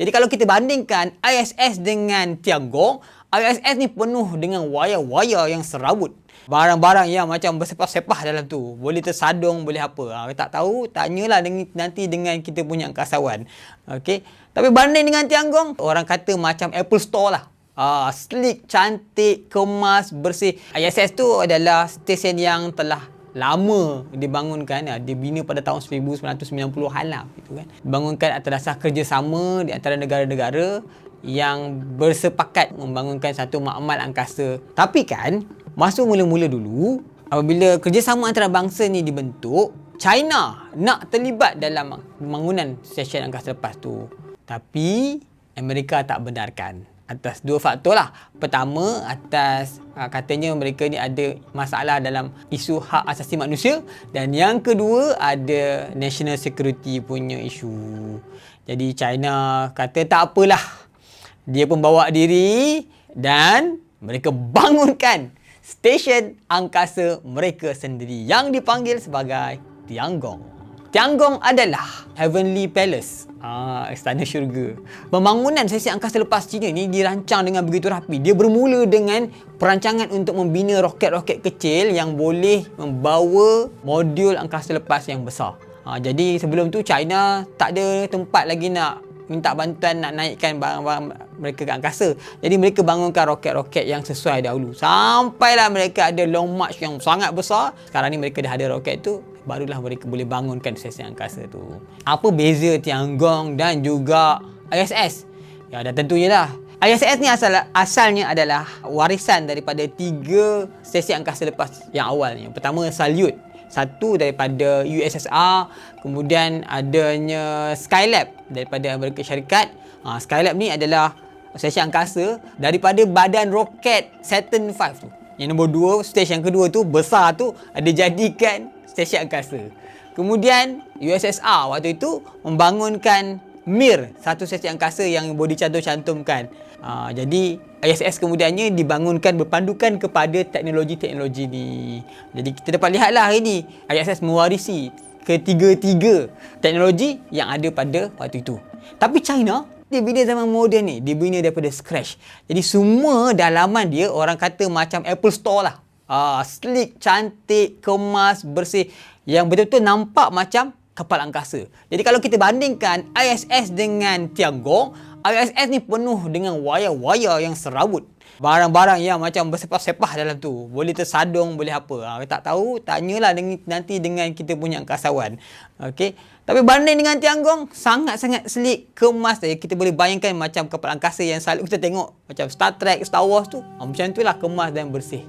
Jadi kalau kita bandingkan ISS dengan Tiangong, ISS ni penuh dengan wayar-wayar yang serabut. Barang-barang yang macam bersepah-sepah dalam tu. Boleh tersadung, boleh apa. Ha, tak tahu, tanyalah dengan, nanti dengan kita punya angkasawan. Okay. Tapi banding dengan Tiangong, orang kata macam Apple Store lah. Uh, sleek, cantik, kemas, bersih. ISS tu adalah stesen yang telah lama dibangunkan ya, dibina pada tahun 1990-an lah gitu kan. Dibangunkan atas dasar kerjasama di antara negara-negara yang bersepakat membangunkan satu makmal angkasa. Tapi kan masa mula-mula dulu apabila kerjasama antara bangsa ni dibentuk China nak terlibat dalam pembangunan stesen angkasa lepas tu. Tapi Amerika tak benarkan atas dua faktor lah. Pertama, atas uh, katanya mereka ni ada masalah dalam isu hak asasi manusia dan yang kedua ada national security punya isu. Jadi China kata tak apalah. Dia pun bawa diri dan mereka bangunkan stesen angkasa mereka sendiri yang dipanggil sebagai Tiangong. Tiangong adalah Heavenly Palace. Ah, istana syurga. Pembangunan sesi angkasa lepas China ni dirancang dengan begitu rapi. Dia bermula dengan perancangan untuk membina roket-roket kecil yang boleh membawa modul angkasa lepas yang besar. Ah, jadi sebelum tu China tak ada tempat lagi nak minta bantuan nak naikkan barang-barang mereka ke angkasa. Jadi mereka bangunkan roket-roket yang sesuai dahulu. Sampailah mereka ada long march yang sangat besar. Sekarang ni mereka dah ada roket tu, barulah mereka boleh bangunkan stesen angkasa tu. Apa beza Tiangong dan juga ISS? Ya, dan tentunya lah. ISS ni asal asalnya adalah warisan daripada tiga stesen angkasa lepas yang awal ni. Yang pertama Salyut satu daripada USSR kemudian adanya Skylab daripada Amerika Syarikat ha, Skylab ni adalah stesen angkasa daripada badan roket Saturn V tu yang nombor dua stesen yang kedua tu besar tu ada jadikan stesen angkasa kemudian USSR waktu itu membangunkan Mir satu stesen angkasa yang boleh dicantum-cantumkan Ha, jadi ISS kemudiannya dibangunkan berpandukan kepada teknologi-teknologi ni. Jadi kita dapat lihatlah hari ni ISS mewarisi ketiga-tiga teknologi yang ada pada waktu itu. Tapi China dia bina zaman moden ni, dia bina daripada scratch. Jadi semua dalaman dia orang kata macam Apple Store lah. Uh, sleek, cantik, kemas, bersih. Yang betul-betul nampak macam kapal angkasa. Jadi kalau kita bandingkan ISS dengan Tiangong, ISS ni penuh dengan wayar-wayar yang serabut. Barang-barang yang macam bersepah-sepah dalam tu. Boleh tersadung, boleh apa. Ha, tak tahu, tanyalah dengan, nanti dengan kita punya angkasawan. Okay. Tapi banding dengan Tiangong, sangat-sangat selik, kemas. Eh, kita boleh bayangkan macam kapal angkasa yang selalu kita tengok. Macam Star Trek, Star Wars tu. Ha, macam tu lah kemas dan bersih.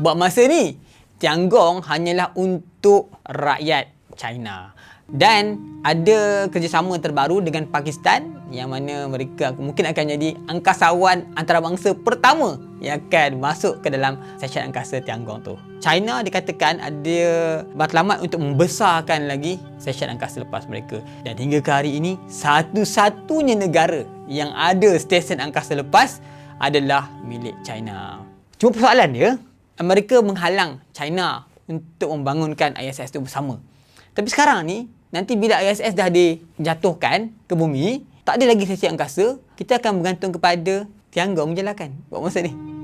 Buat masa ni, Tiangong hanyalah untuk rakyat China dan ada kerjasama terbaru dengan Pakistan yang mana mereka mungkin akan jadi angkasawan antarabangsa pertama yang akan masuk ke dalam stesen angkasa Tiangong tu. China dikatakan ada matlamat untuk membesarkan lagi stesen angkasa lepas mereka dan hingga ke hari ini satu-satunya negara yang ada stesen angkasa lepas adalah milik China. Cuma persoalan dia, Amerika menghalang China untuk membangunkan ISS itu bersama. Tapi sekarang ni nanti bila ISS dah dijatuhkan ke bumi, tak ada lagi sesi angkasa, kita akan bergantung kepada Tiangong je lah kan buat masa ni.